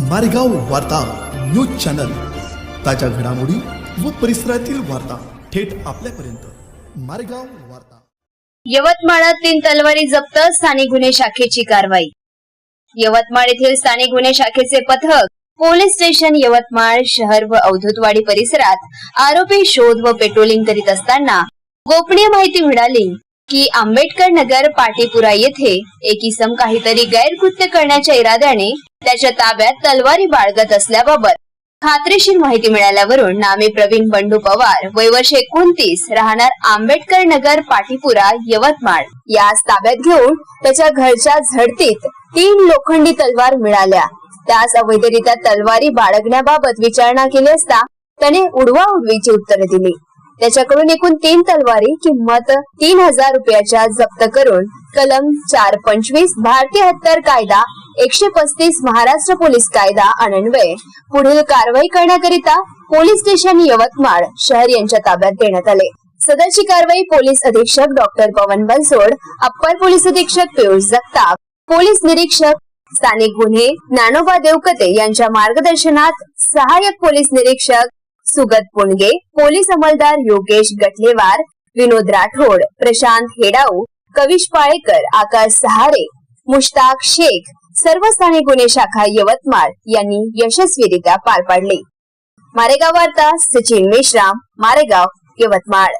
मारेगाव वार्ता news channel. ताज्या घडामोडी व परिसरातील वार्ता थेट आपल्यापर्यंत. मारेगाव वार्ता. यवतमाळात तीन तलवारी जप्त स्थानिक गुन्हे शाखेची कारवाई. यवतमाळ येथील स्थानिक गुन्हे शाखेचे पथक पोलीस स्टेशन यवतमाळ शहर व अवधूतवाडी परिसरात आरोपी शोध व पेट्रोलिंग करीत असताना गोपनीय माहिती मिळाली. की आंबेडकर नगर पाटीपुरा येथे एक इसम काहीतरी गैरकृत्य करण्याच्या इराद्याने त्याच्या ताब्यात तलवारी बाळगत असल्याबाबत खात्रीशीर माहिती मिळाल्यावरून नामे प्रवीण बंडू पवार वय वर्ष एकोणतीस राहणार आंबेडकर नगर पाटीपुरा यवतमाळ. यास ताब्यात घेऊन त्याच्या घरच्या झडतीत तीन लोखंडी तलवार मिळाल्या. त्यास अवैधरित्या तलवारी बाळगण्याबाबत विचारणा केली असता त्याने उडवा उडवीची उत्तरे दिली. त्याच्याकडून एकूण तीन तलवारी किंमत तीन हजार रुपयाच्या जप्त करून कलम चार पंचवीस भारतीय हत्यार कायदा एकशे पस्तीस महाराष्ट्र पोलीस कायदा अनन्वये पुढील कारवाई करण्याकरिता पोलीस स्टेशन यवतमाळ शहर यांच्या ताब्यात देण्यात आले. सदरची कारवाई पोलीस अधीक्षक doctor Pawan Bansod upper police अधीक्षक पियुष जगताप पोलीस निरीक्षक स्थानिक गुन्हे ज्ञानोबा देवकते यांच्या मार्गदर्शनात सहाय्यक पोलीस निरीक्षक सुगत पुणगे पोलीस अंमलदार योगेश गटलेवार विनोद राठोड प्रशांत हेडाऊ कविश पाळेकर आकाश सहारे मुश्ताक शेख सर्व स्थानिक गुन्हे शाखा यवतमाळ यांनी यशस्वीरित्या पार पाडले. मारेगाव वार्ता सचिन मेश्राम मारेगाव यवतमाळ.